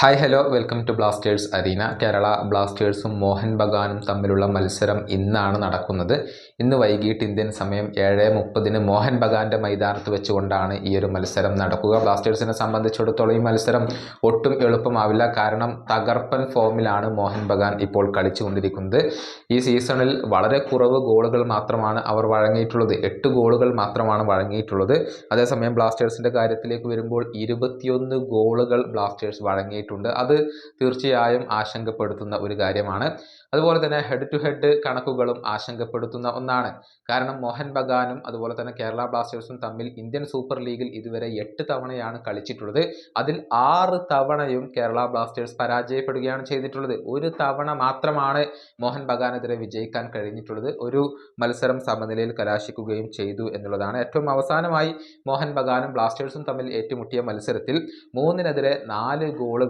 Hi hello welcome to Blasters arena Kerala ബ്ലാസ്റ്റേഴ്സും Mohan ബഗാനും തമ്മിലുള്ള മത്സരം ഇന്നാണ് നടക്കുന്നത്. ഇന്ന് വൈകിട്ട് ഇന്ത്യൻ സമയം ഏഴ് മുപ്പതിന് മോഹൻ ബഗാന്റെ മൈതാനത്ത് വെച്ചുകൊണ്ടാണ് ഈ ഒരു മത്സരം നടക്കുക. ബ്ലാസ്റ്റേഴ്സിനെ സംബന്ധിച്ചിടത്തോളം ഈ മത്സരം ഒട്ടും എളുപ്പമാവില്ല. കാരണം തകർപ്പൻ ഫോമിലാണ് മോഹൻ ബഗാൻ ഇപ്പോൾ കളിച്ചുകൊണ്ടിരിക്കുന്നത്. ഈ സീസണിൽ വളരെ കുറവ് ഗോളുകൾ മാത്രമാണ് അവർ വഴങ്ങിയിട്ടുള്ളത്. എട്ട് ഗോളുകൾ മാത്രമാണ് വഴങ്ങിയിട്ടുള്ളത്. അതേസമയം ബ്ലാസ്റ്റേഴ്സിന്റെ കാര്യത്തിലേക്ക് വരുമ്പോൾ ഇരുപത്തിയൊന്ന് ഗോളുകൾ ബ്ലാസ്റ്റേഴ്സ് വഴങ്ങിയിട്ടുണ്ട്. അത് തീർച്ചയായും ആശങ്കപ്പെടുത്തുന്ന ഒരു കാര്യമാണ്. അതുപോലെ തന്നെ ഹെഡ് ടു ഹെഡ് കണക്കുകളും ആശങ്കപ്പെടുത്തുന്ന ഒന്നാണ്. കാരണം മോഹൻ ബഗാനും അതുപോലെ തന്നെ കേരള ബ്ലാസ്റ്റേഴ്സും തമ്മിൽ ഇന്ത്യൻ സൂപ്പർ ലീഗിൽ ഇതുവരെ എട്ട് തവണയാണ് കളിച്ചിട്ടുള്ളത്. അതിൽ ആറ് തവണയും കേരള ബ്ലാസ്റ്റേഴ്സ് പരാജയപ്പെടുകയാണ് ചെയ്തിട്ടുള്ളത്. ഒരു തവണ മാത്രമാണ് മോഹൻ ബഗാനെതിരെ വിജയിക്കാൻ കഴിഞ്ഞിട്ടുള്ളത്. ഒരു മത്സരം സമനിലയിൽ കലാശിക്കുകയും ചെയ്തു എന്നുള്ളതാണ്. ഏറ്റവും അവസാനമായി മോഹൻ ബഗാനും ബ്ലാസ്റ്റേഴ്സും തമ്മിൽ ഏറ്റുമുട്ടിയ മത്സരത്തിൽ മൂന്നിനെതിരെ നാല്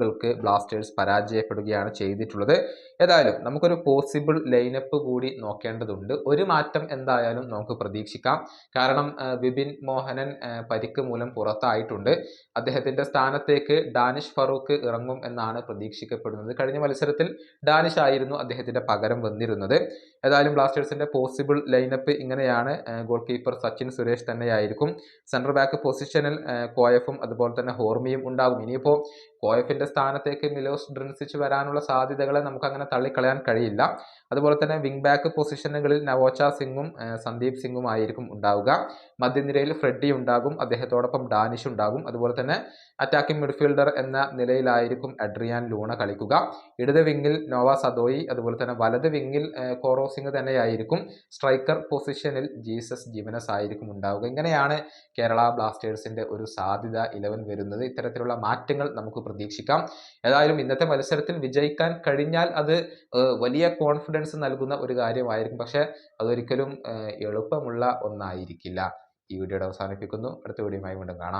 ഗോളുകൾക്ക് ബ്ലാസ്റ്റേഴ്സ് പരാജയപ്പെടുകയാണ് ചെയ്തിട്ടുള്ളത്. ഏതായാലും നമുക്കൊരു പോസിബിൾ ലൈനപ്പ് കൂടി നോക്കേണ്ടതുണ്ട്. ഒരു മാറ്റം എന്തായാലും നമുക്ക് പ്രതീക്ഷിക്കാം. കാരണം വിപിൻ മോഹനൻ പരിക്ക് മൂലം പുറത്തായിട്ടുണ്ട്. അദ്ദേഹത്തിന്റെ സ്ഥാനത്തേക്ക് ഡാനിഷ് ഫറൂഖ് ഇറങ്ങും എന്നാണ് പ്രതീക്ഷിക്കപ്പെടുന്നത്. കഴിഞ്ഞ മത്സരത്തിൽ ഡാനിഷ് ആയിരുന്നു അദ്ദേഹത്തിന്റെ പകരം വന്നിരുന്നത്. ഏതായാലും ബ്ലാസ്റ്റേഴ്സിന്റെ പോസിബിൾ ലൈനപ്പ് ഇങ്ങനെയാണ്. ഗോൾ കീപ്പർ സച്ചിൻ സുരേഷ് തന്നെയായിരിക്കും. സെൻട്രൽ ബാക്ക് പൊസിഷനിൽ കോയഫും അതുപോലെ തന്നെ ഹോർമിയും ഉണ്ടാകും. ഇനിയിപ്പോൾ കോയഫിന്റെ സ്ഥാനത്തേക്ക് മിലോസ് ഡ്രിൻസിച്ച് വരാനുള്ള സാധ്യതകളെ നമുക്ക് അങ്ങനെ തള്ളിക്കളയാൻ കഴിയില്ല. അതുപോലെ തന്നെ വിങ് ബാക്ക് പൊസിഷനുകളിൽ നവോച്ച സിംഗും സന്ദീപ് സിംഗും ആയിരിക്കും ഉണ്ടാവുക. മധ്യനിരയിൽ ഫ്രെഡി ഉണ്ടാകും അദ്ദേഹത്തോടൊപ്പം ഡാനിഷ് ഉണ്ടാകും. അതുപോലെ തന്നെ അറ്റാക്കിംഗ് മിഡ്ഫീൽഡർ എന്ന നിലയിലായിരിക്കും അഡ്രിയാൻ ലൂണ കളിക്കുക. ഇടത് വിങ്ങിൽ നോവ സദോയി അതുപോലെ തന്നെ വലത് വിങ്ങിൽ കോറോ സിംഗ് തന്നെയായിരിക്കും. സ്ട്രൈക്കർ പൊസിഷനിൽ ജീസസ് ജീവനസ് ആയിരിക്കും ഉണ്ടാവുക. ഇങ്ങനെയാണ് കേരള ബ്ലാസ്റ്റേഴ്സിന്റെ ഒരു സാധ്യത ഇലവൻ വരുന്നത്. ഇത്തരത്തിലുള്ള മാറ്റങ്ങൾ നമുക്ക് പ്രതീക്ഷിക്കാം. ഏതായാലും ഇന്നത്തെ മത്സരത്തിൽ വിജയിക്കാൻ കഴിഞ്ഞാൽ അത് വലിയ കോൺഫിഡൻസ് നൽകുന്ന ഒരു കാര്യമായിരിക്കും. പക്ഷെ അതൊരിക്കലും എളുപ്പമുള്ള ഒന്നായിരിക്കില്ല. ഈ വീഡിയോയുടെ അവസാനിപ്പിക്കുന്നു. അടുത്ത വീഡിയോയുമായി വീണ്ടും കാണാം.